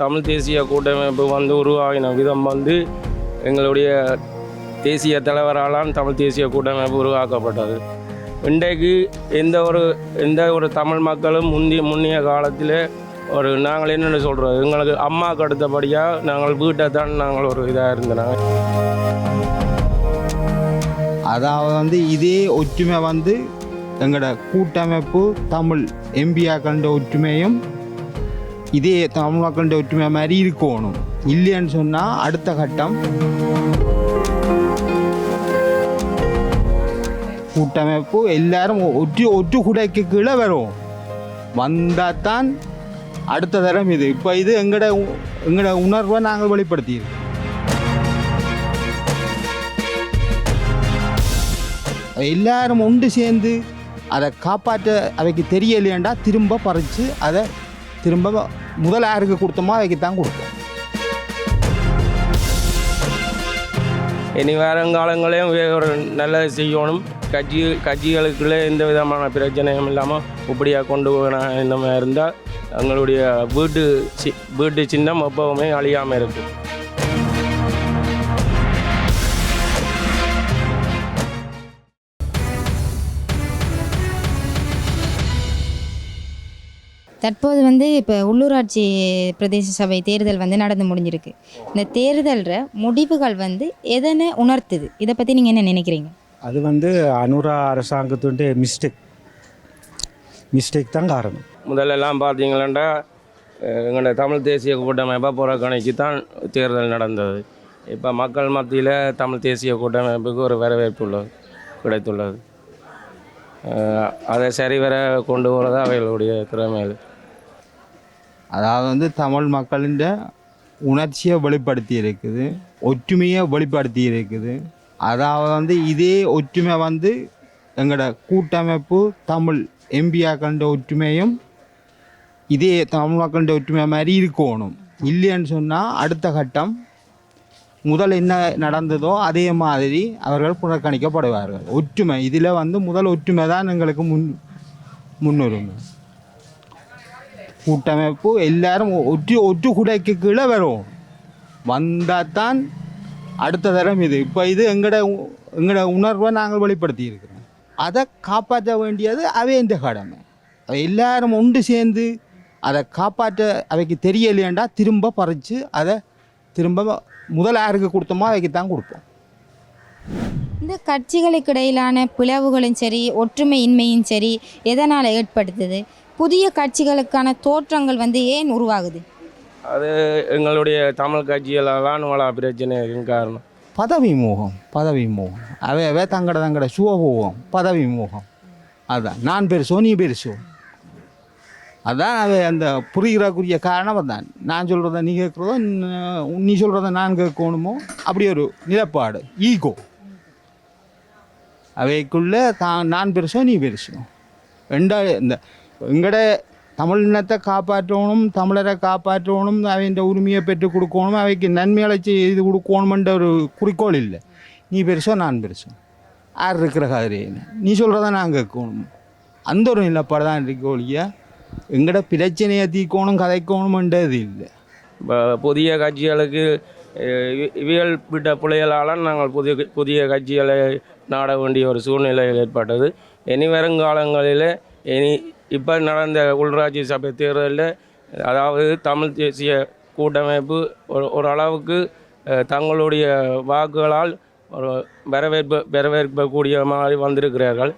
தமிழ் தேசிய கூட்டமைப்பு வந்து உருவாகின விதம் வந்து எங்களுடைய தேசிய தலைவராலான் தமிழ் தேசிய கூட்டமைப்பு உருவாக்கப்பட்டது. இன்றைக்கு எந்த ஒரு எந்த ஒரு தமிழ் மக்களும் முந்தைய முன்னிய காலத்தில் ஒரு நாங்கள் என்னென்னு சொல்கிறோம் எங்களுக்கு அம்மாவுக்கு அடுத்தபடியாக நாங்கள் வீட்டை தான் நாங்கள் ஒரு இதாக இருந்தனாங்க. அதாவது வந்து இதே ஒற்றுமை வந்து எங்களோட கூட்டமைப்பு தமிழ் எம்பியாக்கள ஒற்றுமையும் இதே தமிழ் மக்களோட ஒற்றுமை மாதிரி இருக்கணும். இல்லைன்னு சொன்னால் அடுத்த கட்டம். கூட்டமைப்பு எல்லாரும் ஒற்று ஒற்று குடைக்கு கீழே வரும். வந்தால் தான் அடுத்த தரம் இது. இப்போ இது எங்களோட எங்களோட உணர்வை நாங்கள் வெளிப்படுத்தியிருக்கோம். எல்லாரும் ஒன்று சேர்ந்து அதை காப்பாற்ற அவைக்கு தெரியலையாண்டா திரும்ப பறித்து அதை திரும்ப முதல் யாருக்கு கொடுத்தோமோ அதுக்கு தான் கொடுக்கும் இனி வருங்காலங்களையும் ஒரு நல்லது செய்யணும். கட்சி கட்சிகளுக்குள்ளே எந்த விதமான பிரச்சனையும் இல்லாமல் இப்படியாக கொண்டு போகணும் இந்த மாதிரி இருந்தால் எங்களுடைய வீட்டு சி வீட்டு சின்னம் எப்பவுமே அழியாமல் இருக்குது தற்போது வந்து இப்போ உள்ளூராட்சி பிரதேச சபை தேர்தல் வந்து நடந்து முடிஞ்சிருக்கு. இந்த தேர்தலில் முடிவுகள் வந்து எதனை உணர்த்துது? இதை பற்றி நீங்கள் என்ன நினைக்கிறீங்க? அது வந்து அனுரா அரசாங்கத்துடைய மிஸ்டேக் மிஸ்டேக் தான் காரணம். முதல்லலாம் பார்த்தீங்களா எங்களோட தமிழ் தேசிய கூட்டமைப்பை புறக்கணிச்சு தான் தேர்தல் நடந்தது. இப்போ மக்கள் மத்தியில் தமிழ் தேசிய கூட்டமைப்புக்கு ஒரு வரவேற்பு உள்ளது கிடைத்துள்ளது அதை சரிவர கொண்டு போகிறது அவைகளுடைய திறமைகள் அதாவது வந்து தமிழ் மக்களின் உணர்ச்சியை வெளிப்படுத்தி இருக்குது ஒற்றுமையை வெளிப்படுத்தி இருக்குது. அதாவது வந்து இதே ஒற்றுமை வந்து எங்களோட கூட்டமைப்பு தமிழ் எம்பியாக்கள ஒற்றுமையும் இதே தமிழ் மக்களோட ஒற்றுமை மாதிரி இருக்கணும். இல்லைன்னு சொன்னால் அடுத்த கட்டம் முதல் என்ன நடந்ததோ அதே மாதிரி அவர்கள் புறக்கணிக்கப்படுவார்கள். ஒற்றுமை இதில் வந்து முதல் ஒற்றுமை தான் எங்களுக்கு முன் முன்னுரிமை. கூட்டமைப்பு எல்லாரும் ஒற்று ஒற்று குடைக்கு கீழே வரும் வந்தால் தான் அடுத்த தரம் இது இப்போ இது எங்களோட எங்களோட உணர்வை நாங்கள் வெளிப்படுத்தி இருக்கிறோம் அதை காப்பாற்ற வேண்டியது அவை இந்த கடமை அவை எல்லாரும் ஒன்று சேர்ந்து அதை காப்பாற்ற அவைக்கு தெரியலையாண்டா திரும்ப பறித்து அதை திரும்ப முதல் யாருக்கு கொடுத்தோமோ அவைக்கு தான் கொடுப்போம் இந்த கட்சிகளுக்கு இடையிலான பிளவுகளும் சரி ஒற்றுமையின்மையும் சரி எதனால் ஏற்படுத்துது புதிய கட்சிகளுக்கான தோற்றங்கள் வந்து ஏன் உருவாகுது? அது எங்களுடைய தமிழ் கட்சிகளெல்லாம் வள பிரச்சனைக்கு காரணம்? பதவி மோகம் பதவி மோகம் அவை அவை தங்கட தங்கட சுவபோகம் பதவி மோகம் அதான். நான் பெருசோ நீ பெருசோ அதான் அவை அந்த புரிகிறக்குரிய காரணம் அதான். நான் சொல்கிறத நீ கேட்குறதோ நீ சொல்கிறத நான் கேட்கணுமோ? அப்படி ஒரு நிலப்பாடு ஈகோ. அவைக்குள்ளே தான் நான் பெருசோ நீ பெருசோ ரெண்டா இந்த எங்கட தமிழினத்தை காப்பாற்றணும் தமிழரை காப்பாற்றணும் அவன் உரிமையை பெற்றுக் கொடுக்கணும் அவைக்கு நன்மைகளை செய்து கொடுக்கணுமென்ற ஒரு குறிக்கோள் இல்லை. நீ பெருசோ நான் பெருசோ. யார் இருக்கிற கதிரே நீ சொல்கிறத நான் கேட்கணும். அந்த ஒரு நிலப்பாடு தான் இருக்க ஒழிய எங்கட பிரச்சனையை தீக்கணும் கதைக்கணுமென்றது இல்லை. புதிய கட்சிகளுக்கு இவியல் விட்ட பிள்ளைகளால் நாங்கள் புதிய புதிய கட்சிகளை நாட வேண்டிய ஒரு சூழ்நிலை ஏற்பட்டது. இனி வருங்காலங்களில் இனி இப்போ நடந்த உள்ராட்சி சபை தேர்தலில் அதாவது தமிழ் தேசிய கூட்டமைப்பு ஒரு ஓரளவுக்கு தங்களுடைய வாக்குகளால் ஒரு வரவேற்பு வரவேற்கக்கூடிய மாதிரி வந்திருக்கிறார்கள்.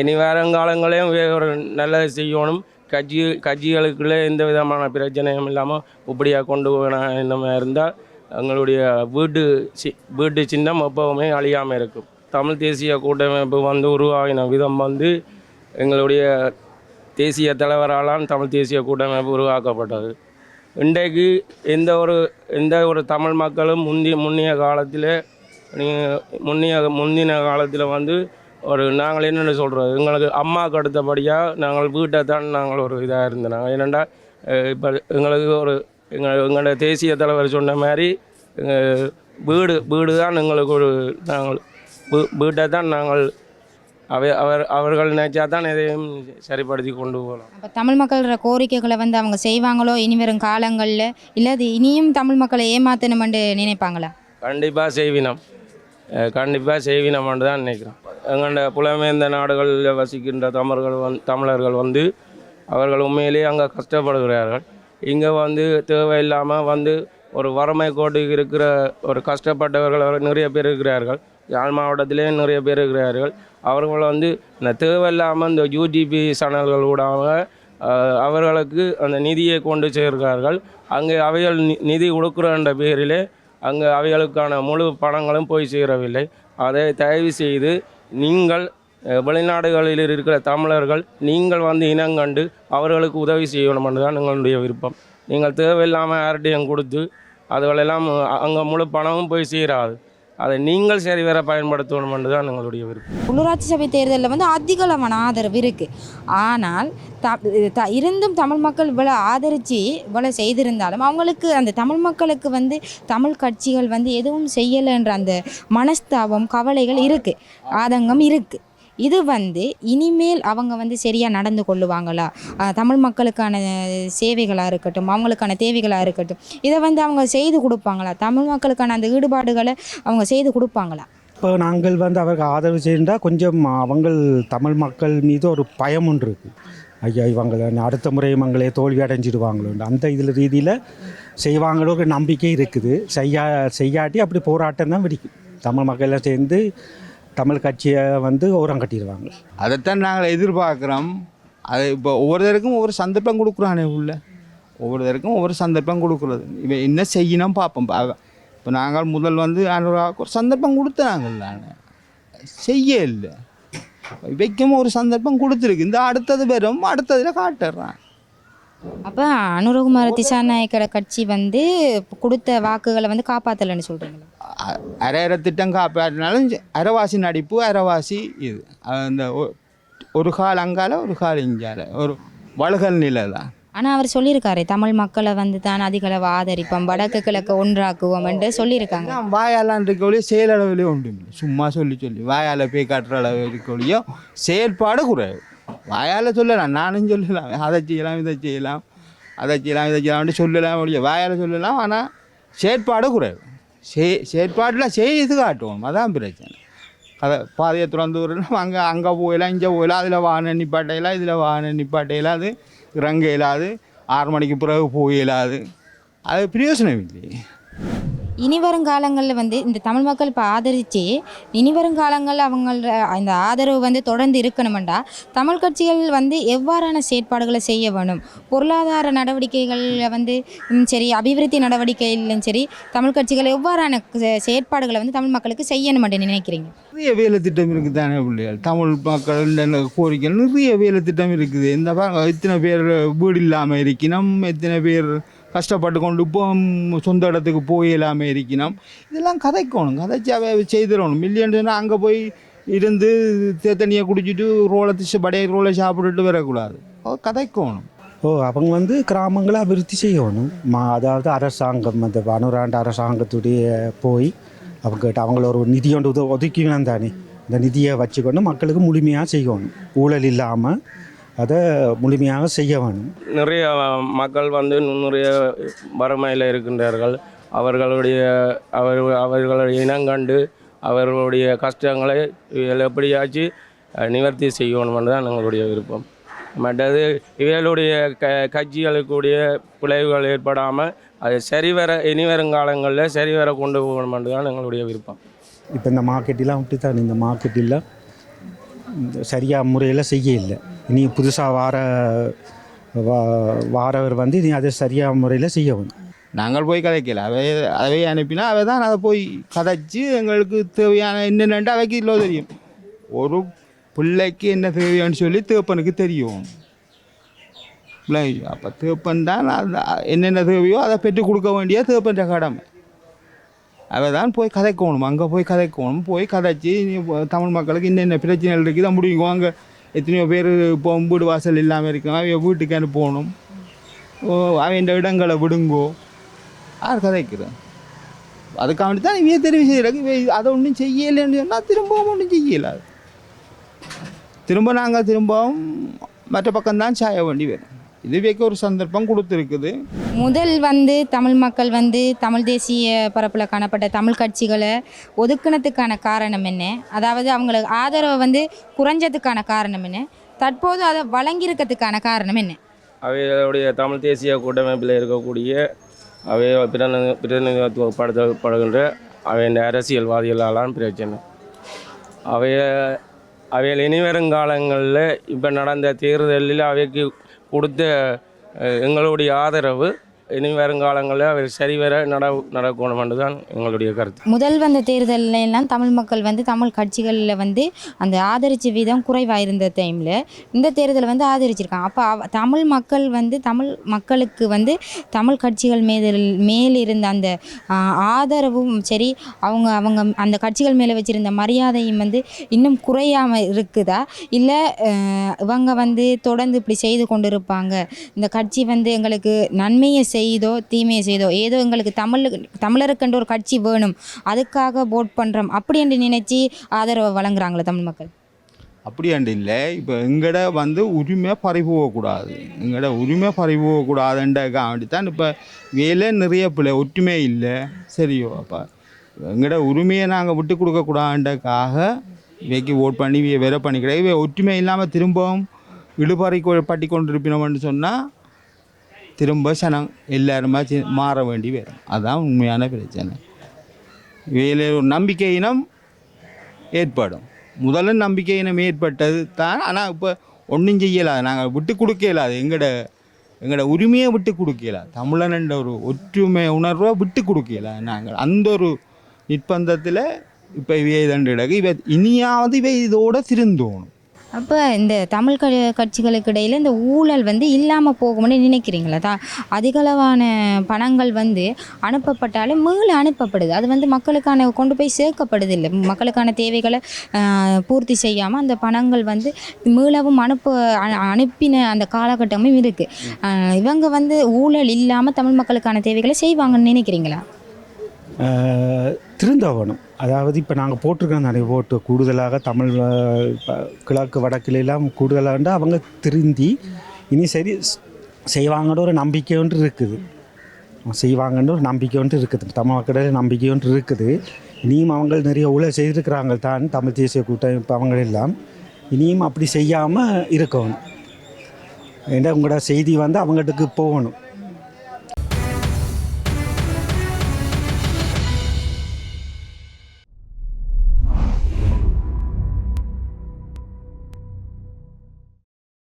இனி வருங்காலங்களையும் ஒரு நல்லது செய்யணும். கட்சி கட்சிகளுக்குள்ளே எந்த விதமான பிரச்சனையும் இல்லாமல் இப்படியாக கொண்டு போகணும் இந்த இருந்தால் எங்களுடைய வீட்டு சி வீட்டு சின்னம் எப்பவுமே அழியாமல் இருக்கும். தமிழ் தேசிய கூட்டமைப்பு வந்து உருவாகின விதம் வந்து எங்களுடைய தேசிய தலைவராலான் தமிழ் தேசிய கூட்டமைப்பு உருவாக்கப்பட்டது. இன்றைக்கு எந்த ஒரு எந்த ஒரு தமிழ் மக்களும் முந்தி முன்னிய காலத்தில் நீங்கள் முன்னிய முந்தின காலத்தில் வந்து ஒரு நாங்கள் என்னென்னு சொல்கிறோம் எங்களுக்கு அம்மாவுக்கு அடுத்தபடியாக நாங்கள் வீட்டை தான் நாங்கள் ஒரு இதாக இருந்தோம் என்னென்னா இப்போ எங்களுக்கு ஒரு எங்கள் எங்களோட தேசிய தலைவர் சொன்ன மாதிரி எங்கள் வீடு வீடு தான் எங்களுக்கு ஒரு நாங்கள் வீட்டை தான் நாங்கள் அவை அவர் அவர்கள் நினைச்சா தான் எதையும் சரிப்படுத்தி கொண்டு போகலாம். அப்போ தமிழ் மக்களோட கோரிக்கைகளை வந்து அவங்க செய்வாங்களோ? இனி வரும் காலங்களில்? இல்லை அது இனியும் தமிழ் மக்களை ஏமாத்தணுமென்று நினைப்பாங்களா? கண்டிப்பாக செய்வினம். கண்டிப்பாக செய்வினம்னு தான் நினைக்கிறோம். எங்கள்ட புலமேந்த நாடுகளில் வசிக்கின்ற தமிழர்கள் வந் தமிழர்கள் வந்து அவர்கள் உண்மையிலேயே அங்கே கஷ்டப்படுகிறார்கள். இங்கே வந்து தேவையில்லாமல் வந்து ஒரு வறுமை கோட்டுக்கு இருக்கிற ஒரு கஷ்டப்பட்டவர்கள் நிறைய பேர் இருக்கிறார்கள். யாழ் மாவட்டத்திலே நிறைய பேர் இருக்கிறார்கள். அவர்கள் வந்து இந்த தேவையில்லாமல் இந்த யூடிபி சேனல்கள் ஊடாக அவர்களுக்கு அந்த நிதியை கொண்டு சேர்க்கிறார்கள். அங்கே அவைகள் நிதி கொடுக்குறன்ற பேரிலே அங்கே அவைகளுக்கான முழு பணங்களும் போய் சேரவில்லை. அதை தயவு செய்து நீங்கள் வெளிநாடுகளில் இருக்கிற தமிழர்கள் நீங்கள் வந்து இனங்கண்டு அவர்களுக்கு உதவி செய்யணும் தான் எங்களுடைய விருப்பம். நீங்கள் தேவையில்லாமல் யார்கிட்டையும் கொடுத்து அதுகளெல்லாம் அங்கே முழு பணமும் போய் சேராது. அதை நீங்கள் சரிவர பயன்படுத்தணும் தான் எங்களுடைய விருப்பம். உள்ளூராட்சி சபை தேர்தலில் வந்து அதிகளவான ஆதரவு இருக்குது ஆனால் த இருந்தும் தமிழ் மக்கள் இவ்வளோ ஆதரித்து இவ்வளோ செய்திருந்தாலும் அவங்களுக்கு அந்த தமிழ் மக்களுக்கு வந்து தமிழ் கட்சிகள் வந்து எதுவும் செய்யலைன்ற அந்த மனஸ்தாபம் கவலைகள் இருக்குது ஆதங்கம் இருக்குது இது வந்து இனிமேல் அவங்க வந்து சரியாக நடந்து கொள்ளுவாங்களா? தமிழ் மக்களுக்கான சேவைகளாக இருக்கட்டும் அவங்களுக்கான தேவைகளாக இருக்கட்டும் இதை வந்து அவங்க செய்து கொடுப்பாங்களா? தமிழ் மக்களுக்கான அந்த ஈடுபாடுகளை அவங்க செய்து கொடுப்பாங்களா? இப்போ நாங்கள் வந்து அவருக்கு ஆதரவு செய்தால் கொஞ்சம் அவங்கள் தமிழ் மக்கள் மீது ஒரு பயம் ஒன்று இருக்குது ஐயா இவங்களை அடுத்த முறை இவங்களே தோல்வி அடைஞ்சிடுவாங்களோ அந்த இதில் ரீதியில் செய்வாங்களோ ஒரு நம்பிக்கை இருக்குது. செய்யா செய்யாட்டி அப்படி போராட்டம் தான் வெடிக்கும் தமிழ் மக்கள் எல்லாம் சேர்ந்து தமிழ் கட்சியை வந்து ஓரம் கட்டிடுவாங்க. அதைத்தான் நாங்கள் எதிர்பார்க்குறோம். அது இப்போ ஒவ்வொருத்தருக்கும் ஒவ்வொரு சந்தர்ப்பம் கொடுக்குறானே உள்ள. ஒவ்வொருத்தருக்கும் ஒவ்வொரு சந்தர்ப்பம் கொடுக்குறது. இவன் என்ன செய்யணும் பார்ப்போம். இப்போ நாங்கள் முதல் வந்து ஒரு சந்தர்ப்பம் கொடுத்தாங்கல்ல நான். செய்ய இல்லை. வைக்கும் ஒரு சந்தர்ப்பம் கொடுத்துருக்கு. இந்த அடுத்தது வரும். அடுத்ததில் காட்டுறான். அப்போ அனுரகுமார திசாநாயக்கட கட்சி வந்து கொடுத்த வாக்குகளை வந்து காப்பாற்றலைன்னு சொல்கிறீங்களா அரை அரை திட்டம் காப்பாற்றினாலும் அரைவாசி நடிப்பு அரைவாசி இது. அந்த ஒரு கால் அங்கால ஒரு கால் இங்கால ஒரு வழுகல் நிலை தான். ஆனால் அவர் சொல்லியிருக்காரு தமிழ் மக்களை வந்து தான் அதிக அளவு ஆதரிப்போம் வடக்கு கிழக்கு ஒன்றாக்குவோம் என்று சொல்லியிருக்காங்க. வாயாலான் இருக்கொழியோ செயலளவிலே இல்லை சும்மா சொல்லி சொல்லி. வாயால் போய் காட்டுற அளவு இருக்கொழியோ செயல்பாடு குறைவு. வாயால் சொல்லலாம். நானும் சொல்லலாம். அதை செய்யலாம் இதை செய்யலாம். அதை செய்யலாம் இதை செய்யலாம்னு சொல்லலாம் ஒழிய வாயால் சொல்லலாம் ஆனால் செயற்பாடு குறைவு. செயற்பாட்டில் செய்து காட்டுவோம் அதான் பிரச்சனை அதை பாதையை திறந்து விடலாம் அங்கே அங்கே போயிடலாம் இங்கே போயிடலாம் அதில் வாகனம் நிப்பாட்டையிலாம் இதில் வாகனம் நிப்பாட்டையிலாம் அது இறங்க இயலாது ஆறு மணிக்கு பிறகு போயிடலாது அது பிரயோசனம் இல்லையே இனி வரும் காலங்களில் வந்து இந்த தமிழ் மக்கள் இப்போ ஆதரித்து இனி வரும் காலங்களில் அவங்கள அந்த ஆதரவு வந்து தொடர்ந்து இருக்கணுமெண்டா தமிழ் கட்சிகள் வந்து எவ்வாறான செயற்பாடுகளை செய்ய வேணும்? பொருளாதார நடவடிக்கைகளில் வந்து சரி அபிவிருத்தி நடவடிக்கையிலும் சரி தமிழ் கட்சிகள் எவ்வாறான செயற்பாடுகளை வந்து தமிழ் மக்களுக்கு செய்யணுமென்று நினைக்கிறீங்க? நிறைய வேலை திட்டம் இருக்குது தானே பிள்ளைகள் தமிழ் மக்கள் கோரிக்கை நிறைய வேலை திட்டம் இருக்குது. இந்த இத்தனை பேர் வீடு இல்லாமல் இருக்கணும் எத்தனை பேர் கஷ்டப்பட்டு கொண்டு இப்போ சொந்த இடத்துக்கு போய் எல்லாமே இருக்கணும். இதெல்லாம் கதைக்கணும். கதைச்சு அவை செய்திடணும். மில்லியன் அங்கே போய் இருந்து தேத்தனியை குடிச்சிட்டு ரோலை திச்சு படைய ரோலை சாப்பிட்டுட்டு வரக்கூடாது. ஓ கதைக்கணும். ஓ அவங்க வந்து கிராமங்களை அபிவிருத்தி செய்யணும். மா அதாவது அரசாங்கம் அந்த அனுராண்ட அரசாங்கத்துடைய போய் அவங்ககிட்ட அவங்கள ஒரு நிதியோண்டு உத ஒதுக்கிக்கணும் தானே. இந்த நிதியை வச்சுக்கொண்டு மக்களுக்கு முழுமையாக செய்யணும். ஊழல் இல்லாமல் அதை முழுமையாக செய்ய வேணும் நிறைய மக்கள் வந்து நிறைய வறுமையில் இருக்கின்றார்கள். அவர்களுடைய அவர் அவர்களுடைய இனங்கண்டு அவர்களுடைய கஷ்டங்களை அஹ், நிவர்த்தி செய்யணும்னு தான் எங்களுடைய விருப்பம். மற்றது இவர்களுடைய க கட்சிகளுக்குடைய பிழைவுகள் ஏற்படாமல் அது சரிவர இனி வருங்காலங்களில் சரிவர கொண்டு போகணும்னு தான் எங்களுடைய விருப்பம். இப்போ இந்த மார்க்கெட்டெல்லாம் விட்டு தான் இந்த மார்க்கெட்டில் சரியாக முறையில் செய்ய இல்லை இனி புதுசாக வார வாரவர் வந்து இனி அதை சரியாக முறையில் செய்ய வேணும் நாங்கள் போய் கதைக்கல. அவை அவை அனுப்பினா அவை தான் அதை போய் கதைச்சி எங்களுக்கு தேவையான என்னென்னு அவைக்கு இல்லை தெரியும். ஒரு பிள்ளைக்கு என்ன தேவையான்னு சொல்லி தேப்பனுக்கு தெரியும். அப்போ தேப்பன் தான் என்னென்ன தேவையோ அதை பெற்று கொடுக்க வேண்டிய தேப்பன்ற கடமை. அவை தான் போய் கதைக்கணும். அங்கே போய் கதைக்கணும். போய் கதைச்சி நீ தமிழ் மக்களுக்கு என்னென்ன பிரச்சனைகள் இருக்குது தான் அங்கே. எத்தனையோ பேர் இப்போ வீடு வாசல் இல்லாமல் இருக்காங்க. அவன் வீட்டுக்கு அனுப்பணும். ஓ அவன் இடங்களை விடுங்கோ. யார் கதைக்கிறேன் அதுக்காண்டி தான் இவைய தெரிவு செய்கிறாங்க அதை ஒன்றும் செய்யலைன்னு சொன்னால் திரும்பவும் ஒன்றும் செய்யலை. திரும்ப நாங்கள் திரும்பவும் மற்ற பக்கம்தான் சாய வேண்டி வேணும் இதுவேக்கு ஒரு சந்தர்ப்பம் கொடுத்துருக்குது. முதல் வந்து தமிழ் மக்கள் வந்து தமிழ் தேசிய பரப்பில் காணப்பட்ட தமிழ் கட்சிகளை ஒதுக்குனதுக்கான காரணம் என்ன? அதாவது அவங்களுக்கு ஆதரவை வந்து குறைஞ்சதுக்கான காரணம் என்ன? தற்போது அதை வழங்கியிருக்கிறதுக்கான காரணம் என்ன? அவைகளுடைய தமிழ் தேசிய கூட்டமைப்பில் இருக்கக்கூடிய அவை பிரதிநிதி பிரதிநிதித்துவப்படுத்தப்படுகின்ற அவையின் அரசியல்வாதிகளாலான பிரச்சனை. அவைய அவைகள் இனிவரும் காலங்களில் இப்போ நடந்த தேர்தலில் அவைக்கு கொடுத்த எங்களுடைய ஆதரவு இனி வருங்காலங்களில் அவை சரிவர நட நடக்கணும் என்று தான் எங்களுடைய கருத்து. முதல் வந்த தேர்தல்ல எல்லாம் தமிழ் மக்கள் வந்து தமிழ் கட்சிகளில் வந்து அந்த ஆதரிச்ச விதம் குறைவாக இருந்த டைமில் இந்த தேர்தலை வந்து ஆதரிச்சிருக்காங்க. அப்போ தமிழ் மக்கள் வந்து தமிழ் மக்களுக்கு வந்து தமிழ் கட்சிகள் மீது மேல் இருந்த அந்த ஆதரவும் சரி அவங்க அவங்க அந்த கட்சிகள் மேலே வச்சிருந்த மரியாதையும் வந்து இன்னும் குறையாமல் இருக்குதா? இல்லை இவங்க வந்து தொடர்ந்து இப்படி செய்து கொண்டு இருப்பாங்க இந்த கட்சி வந்து எங்களுக்கு நன்மையை செய்தோ தீமையை செய்தோ ஏதோ எங்களுக்கு தமிழ் தமிழருக்கென்று ஒரு கட்சி வேணும் அதுக்காக போட் பண்ணுறோம் அப்படி என்று நினச்சி ஆதரவை வழங்குறாங்களே தமிழ் மக்கள். அப்படியாண்டு இல்லை. இப்போ எங்கட வந்து உரிமை பறிபோகக்கூடாது. எங்கட உரிமை பறிபோகக்கூடாதுன்றதுக்காக வேண்டி தான் இப்போ வேலை நிறைய பிள்ளை ஒற்றுமை இல்லை. சரியோ அப்போ எங்கட உரிமையை நாங்கள் விட்டு கொடுக்கக்கூடாதுன்றதுக்காக இவைக்கு ஓட் பண்ணி வேற பண்ணிக்கிறேன் இவை ஒற்றுமை இல்லாமல் திரும்பவும் இழுபறி கொ- பட்டி கொண்டிருப்பினோம்னு சொன்னால் திரும்ப சனம் எல்லாருமா மாற வேண்டி வரும். அதுதான் உண்மையான பிரச்சனை. வேலை ஒரு நம்பிக்கை இனம் ஏற்படும். முதல்ல நம்பிக்கை இனம் ஏற்பட்டது தான் ஆனால் இப்போ ஒன்றும் செய்யலாது நாங்கள் விட்டு கொடுக்க இயலாது. எங்களோட எங்களோட உரிமையை விட்டு கொடுக்கல தமிழன்ன்ற ஒரு ஒற்றுமை உணர்வை விட்டு கொடுக்கல நாங்கள் அந்த ஒரு நிர்பந்தத்தில் இப்போ இவை தண்டிடகு இவை இனியாவது இவை இதோட திருந்தோணும். அப்போ இந்த தமிழ் க கட்சிகளுக்கு இடையில் இந்த ஊழல் வந்து இல்லாமல் போகும்னு நினைக்கிறீங்களா? தான் அதிகளவான பணங்கள் வந்து அனுப்பப்பட்டாலும் மீள அனுப்பப்படுது. அது வந்து மக்களுக்கான கொண்டு போய் சேர்க்கப்படுது இல்லை மக்களுக்கான தேவைகளை பூர்த்தி செய்யாமல் அந்த பணங்கள் வந்து மீளவும் அனுப்ப அனுப்பின அந்த காலகட்டமும் இருக்குது இவங்க வந்து ஊழல் இல்லாமல் தமிழ் மக்களுக்கான தேவைகளை செய்வாங்கன்னு நினைக்கிறீங்களா? திருந்தவனும். அதாவது இப்போ நாங்கள் போட்டிருக்கோம் நிறைய ஓட்டு. கூடுதலாக தமிழ் கிழக்கு வடக்குல எல்லாம் கூடுதலாக அவங்க திருந்தி இனி சரி செய்வாங்கன்ற ஒரு நம்பிக்கை ஒன்று இருக்குது. செய்வாங்கன்ற ஒரு நம்பிக்கை ஒன்று இருக்குது. தமிழ் மக்களிடையே நம்பிக்கை ஒன்று இருக்குது. இனியும் அவங்க நிறைய ஊழல் செய்திருக்கிறாங்க தான் தமிழ் தேசிய கூட்டமைப்பு அவங்க எல்லாம். இனியும் அப்படி செய்யாமல் இருக்கணும். ஏன்னா உங்களோட செய்தி வந்து அவங்ககிட்டக்கு போகணும்.